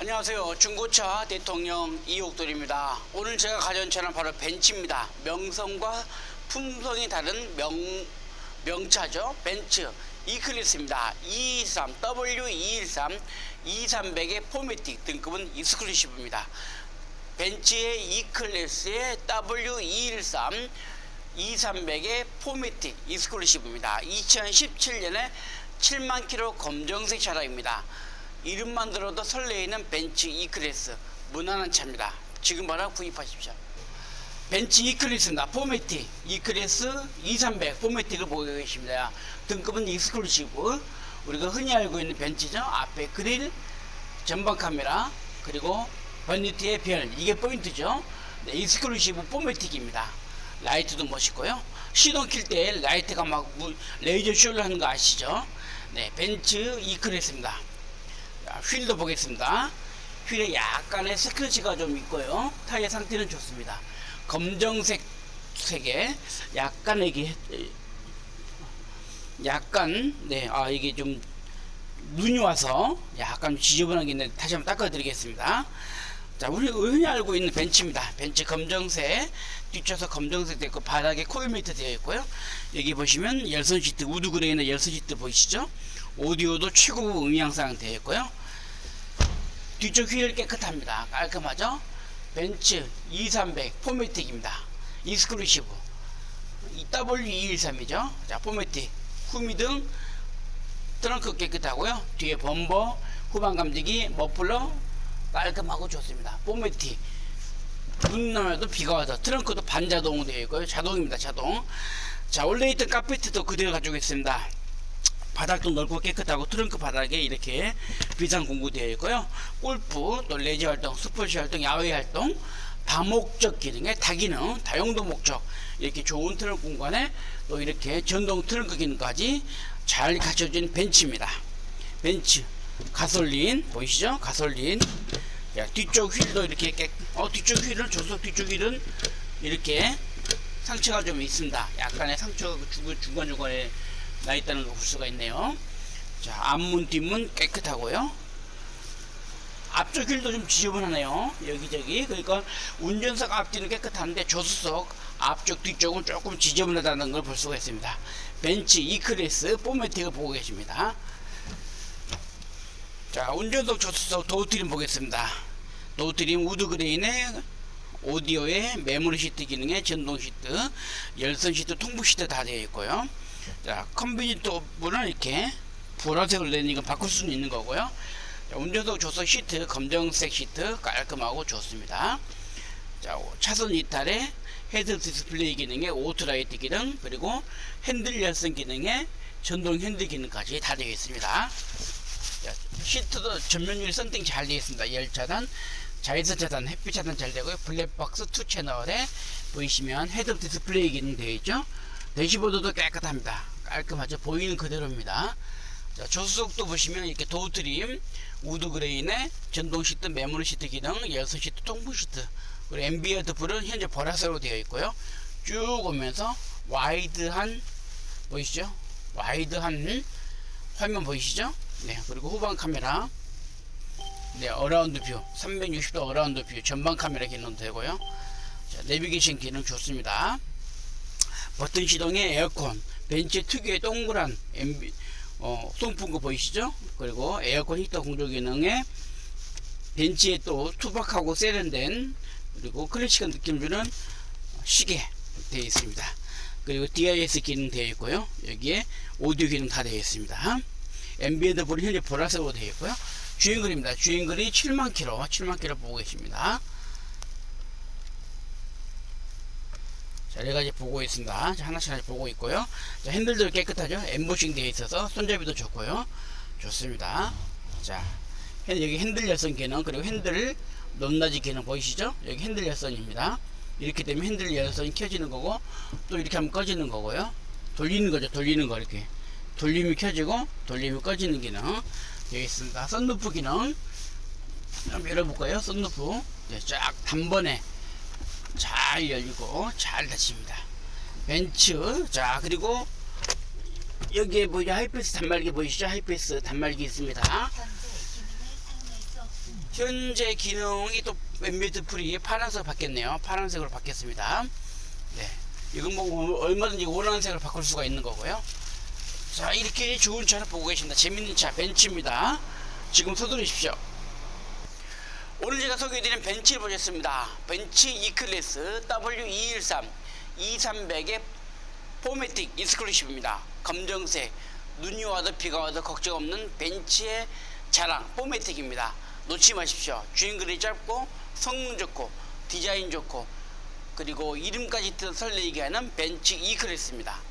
안녕하세요. 중고차 대통령 이옥돌입니다. 오늘 제가 가져온 차는 바로 벤츠입니다. 명성과 품성이 다른 명, 명차죠. 벤츠 E클래스입니다. 223, W213, 2300의 포매틱 등급은 익스클루시브입니다. 벤츠의 E클래스의 W213, 2300의 포매틱 익스클루시브입니다. 2017년에 7만 킬로 검정색 차량입니다. 이름만 들어도 설레이는 벤츠 E클래스 무난한 차입니다. 지금 바로 구입하십시오. 벤츠 E클래스입니다. 포매틱 E클래스 2300 포매틱을 보고 계십니다. 등급은 익스클루시브 우리가 흔히 알고 있는 벤츠죠. 앞에 그릴, 전방 카메라 그리고 버니트의 별 이게 포인트죠. 네, 익스클루시브 포매틱입니다. 라이트도 멋있고요. 시동 킬 때 라이트가 막 무- 레이저 쇼를 하는 거 아시죠? 네, 벤츠 E클래스입니다. 자, 휠도 보겠습니다. 휠에 약간의 스크래치가 좀 있고요. 타이어 상태는 좋습니다. 검정색 색에 약간 이게 약간 네, 아 이게 좀 눈이 와서 약간 지저분하게 있는데 다시 한번 닦아드리겠습니다. 자, 우리 흔히 알고 있는 벤츠입니다. 벤츠 검정색, 뒷좌석 검정색 있고, 바닥에 코일 매트 되어 있고요. 여기 보시면 열선 시트, 우드 그레이는 열선 시트 보이시죠? 오디오도 최고급 음향상 되어 있고요. 뒤쪽 휠 깨끗합니다. 깔끔하죠? 벤츠 2300 포매틱입니다. 익스클루시브. 이 W213이죠? 자, 포매틱. 후미등, 트렁크 깨끗하고요. 뒤에 범버, 후방 감지기, 머플러 깔끔하고 좋습니다. 눈 나면도 비가 와서 트렁크도 반자동으로 되어 있고요. 자동입니다. 자동. 자, 원래 있던 카페트도 그대로 가지고 있습니다. 바닥도 넓고 깨끗하고 트렁크 바닥에 이렇게 비상 공구되어 있고요. 골프, 또 레지 활동, 스포츠 활동, 야외 활동, 다목적 기능에 다기능, 다용도 목적 이렇게 좋은 트렁크 공간에 또 이렇게 전동 트렁크 기능까지 잘 갖춰진 벤츠입니다. 벤츠 가솔린 보이시죠? 가솔린 야, 뒤쪽 휠도 이렇게 깨, 어 뒤쪽 휠은 조속 뒤쪽 휠은 이렇게 상처가 좀 있습니다. 약간의 상처가 중간 중간 중간에 나 있다는 걸 볼 수가 있네요. 자 앞문 뒷문 깨끗하고요. 앞쪽 휠도 좀 지저분하네요. 여기저기 그러니까 운전석 앞뒤는 깨끗한데 조수석 앞쪽 뒤쪽은 조금 지저분하다는 걸 볼 수가 있습니다. 벤츠 E클래스 포매틱을 보고 계십니다. 자 운전석 조수석 도어트림 보겠습니다. 도어트림 우드 그레인의 오디오에 메모리 시트 기능에 전동 시트, 열선 시트, 통부 시트 다 되어 있고요. 자 컨비니트 부는 이렇게 된 이거 바꿀 수는 있는 거고요. 자, 운전석 조석 시트 검정색 시트 깔끔하고 좋습니다. 자 차선 이탈에 헤드 디스플레이 기능에 오토라이트 기능 그리고 핸들 열선 기능에 전동 핸들 기능까지 다 되어 있습니다. 자, 시트도 전면율 썬팅 잘 되어 있습니다. 열차단, 자외선 차단, 햇빛 차단 잘 되고요. 블랙박스 2 채널에 보이시면 헤드 디스플레이 기능 되어 있죠. 대시보드도 깨끗합니다. 깔끔하죠. 보이는 그대로입니다. 자, 조수석도 보시면 이렇게 도어트림, 우드 그레인에 전동 시트, 메모리 시트 기능, 열선 시트, 통풍 시트, 그리고 앰비언트 불은 현재 보라색으로 되어 있고요. 쭉 오면서 와이드한 보이시죠? 와이드한 화면 보이시죠? 네, 그리고 후방 카메라, 네, 어라운드 뷰, 360도 어라운드 뷰, 전방 카메라 기능 되고요. 자, 내비게이션 기능 좋습니다. 버튼 시동에 에어컨, 벤츠 특유의 동그란 MB, 어, 송풍구 보이시죠? 그리고 에어컨 히터 공조 기능에 벤츠에 또 투박하고 세련된 그리고 클래식한 느낌 주는 시계 되어 있습니다. 그리고 DIS 기능 되어 있고요. 여기에 오디오 기능 다 되어 있습니다. 앰비언트 불이 현재 보라색으로 되어 있고요. 주행거리입니다. 주행거리 7만 킬로, 7만 킬로 보고 계십니다. 자, 여러 가지 보고 있습니다. 자, 하나씩 하나씩 보고 있고요. 자, 핸들도 깨끗하죠? 엠보싱 되어 있어서 손잡이도 좋고요. 좋습니다. 자, 핸- 여기 핸들 열선 기능, 그리고 핸들 높낮이 기능 보이시죠? 여기 핸들 열선입니다. 이렇게 되면 핸들 열선이 켜지는 거고, 또 이렇게 하면 꺼지는 거고요. 돌리는 거죠. 돌리는 거, 이렇게. 돌림이 켜지고, 돌림이 꺼지는 기능 되어 있습니다. 썬루프 기능. 좀 열어볼까요? 썬루프. 네, 쫙 단번에 잘 열리고 잘 닫힙니다. 벤츠 자 그리고 여기에 보이죠 하이패스 단말기 보이시죠 하이패스 단말기 있습니다 현재 기능이 또 엠비트 풀이 파란색 바뀌었네요. 파란색으로 바뀌었습니다. 네. 이건 뭐 얼마든지 원하는 색으로 바꿀 수가 있는 거고요. 자, 이렇게 좋은 차를 보고 계십니다. 재밌는 차, 벤츠입니다. 지금 서두르십시오. 오늘 제가 소개해드린 벤츠를 보셨습니다. 벤츠 E클래스 W213 2300의 포매틱 익스클루시브입니다. 검정색, 눈이 와도 비가 와도 걱정 없는 벤츠의 자랑 포매틱입니다. 놓지 마십시오. 주행거리 짧고 성능 좋고 디자인 좋고 그리고 이름까지 설레게 하는 벤츠 E클래스입니다.